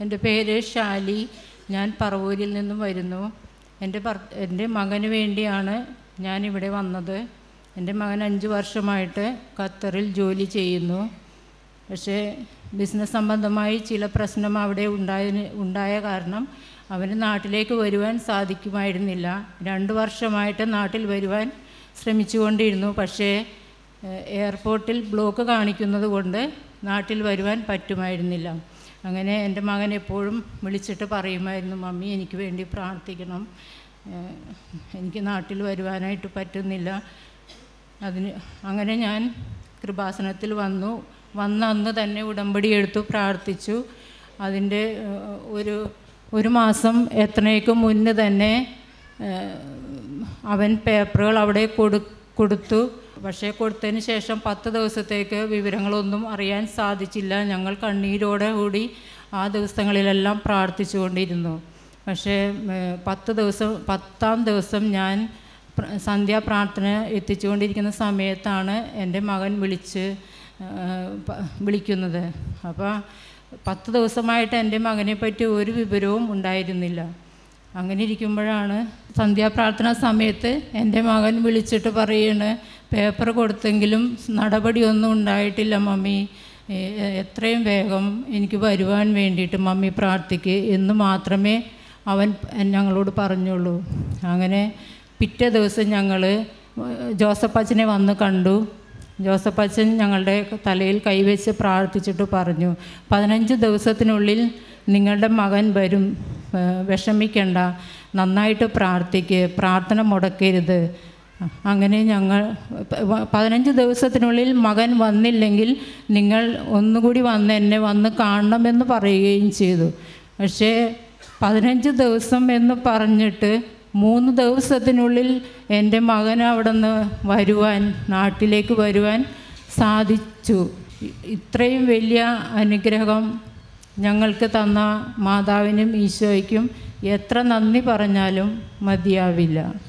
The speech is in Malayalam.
എന്റെ പേര് ഷാലി. ഞാൻ പറവൂരിൽ നിന്നും വരുന്നു. എന്റെ ഭർ എന്റെ മകന് വേണ്ടിയാണ് ഇവിടെ വന്നത്. എന്റെ മകൻ അഞ്ച് വർഷമായിട്ട് ഖത്തറിൽ ജോലി ചെയ്യുന്നു. പക്ഷേ ബിസിനസ് സംബന്ധമായി ചില പ്രശ്നം അവിടെ ഉണ്ടായതിന് ഉണ്ടായ കാരണം അവന് നാട്ടിലേക്ക് വരുവാൻ സാധിക്കുമായിരുന്നില്ല. രണ്ട് വർഷമായിട്ട് നാട്ടിൽ വരുവാൻ ശ്രമിച്ചുകൊണ്ടിരുന്നു. പക്ഷേ എയർപോർട്ടിൽ ബ്ലോക്ക് കാണിക്കുന്നത് കൊണ്ട് നാട്ടിൽ വരുവാൻ പറ്റുമായിരുന്നില്ല. അങ്ങനെ എന്റെ മകൻ എപ്പോഴും വിളിച്ചിട്ട് പറയുമായിരുന്നു മമ്മി എനിക്ക് വേണ്ടി പ്രാർത്ഥിക്കണം. എനിക്ക് നാട്ടിൽ വരുവാനായിട്ട് പറ്റുന്നില്ല. അതിന് അങ്ങനെ ഞാൻ കൃപാസനത്തിൽ വന്നു. വന്ന അന്ന് തന്നെ ഉടമ്പടി എടുത്തു പ്രാർത്ഥിച്ചു. അതിന്റെ ഒരു ഒരു മാസം എത്രയൊക്കെ മുന്നേ തന്നെ അവൻ പേപ്പറുകൾ അവിടെ കൊടു കൊടുത്തു. പക്ഷേ കൊടുത്തതിന് ശേഷം പത്ത് ദിവസത്തേക്ക് വിവരങ്ങളൊന്നും അറിയാൻ സാധിച്ചില്ല. ഞങ്ങൾ കണ്ണീരോടെ കൂടി ആ ദിവസങ്ങളിലെല്ലാം പ്രാർത്ഥിച്ചുകൊണ്ടിരുന്നു. പക്ഷേ പത്ത് ദിവസം പത്താം ദിവസം ഞാൻ പ്ര- സന്ധ്യാപ്രാർത്ഥന എത്തിച്ചുകൊണ്ടിരിക്കുന്ന സമയത്താണ് എന്റെ മകൻ വിളിച്ച് വിളിക്കുന്നത്. അപ്പോൾ പത്ത് ദിവസമായിട്ട് എന്റെ മകനെ പറ്റി ഒരു വിവരവും ഉണ്ടായിരുന്നില്ല. അങ്ങനെ ഇരിക്കുമ്പോഴാണ് സന്ധ്യാപ്രാർത്ഥന സമയത്ത് എന്റെ മകൻ വിളിച്ചിട്ട് പറയാണ് പേപ്പർ കൊടുത്തെങ്കിലും നടപടിയൊന്നും ഉണ്ടായിട്ടില്ല മമ്മി. എത്രയും വേഗം എനിക്ക് വരുവാൻ വേണ്ടിയിട്ട് മമ്മി പ്രാർത്ഥിക്ക് എന്ന് മാത്രമേ അവൻ ഞങ്ങളോട് പറഞ്ഞുള്ളൂ. അങ്ങനെ പിറ്റേ ദിവസം ഞങ്ങൾ ജോസഫ് അച്ഛനെ വന്ന് കണ്ടു. ജോസഫ് അച്ഛൻ ഞങ്ങളുടെ തലയിൽ കൈവച്ച് പ്രാർത്ഥിച്ചിട്ട് പറഞ്ഞു പതിനഞ്ച് ദിവസത്തിനുള്ളിൽ നിങ്ങളുടെ മകൻ വരും. വിഷമിക്കണ്ട. നന്നായിട്ട് പ്രാർത്ഥിക്ക്. പ്രാർത്ഥന മുടക്കരുത്. അങ്ങനെ ഞങ്ങൾ പതിനഞ്ച് ദിവസത്തിനുള്ളിൽ മകൻ വന്നില്ലെങ്കിൽ നിങ്ങൾ ഒന്നുകൂടി വന്ന് എന്നെ വന്ന് കാണണമെന്ന് പറയുകയും ചെയ്തു. പക്ഷേ പതിനഞ്ച് ദിവസം എന്ന് പറഞ്ഞിട്ട് മൂന്ന് ദിവസത്തിനുള്ളിൽ എന്റെ മകൻ അവിടെ നിന്ന് വരുവാൻ നാട്ടിലേക്ക് വരുവാൻ സാധിച്ചു. ഇത്രയും വലിയ അനുഗ്രഹം ഞങ്ങൾക്ക് തന്ന മാതാവിനും ഈശോയ്ക്കും എത്ര നന്ദി പറഞ്ഞാലും മതിയാവില്ല.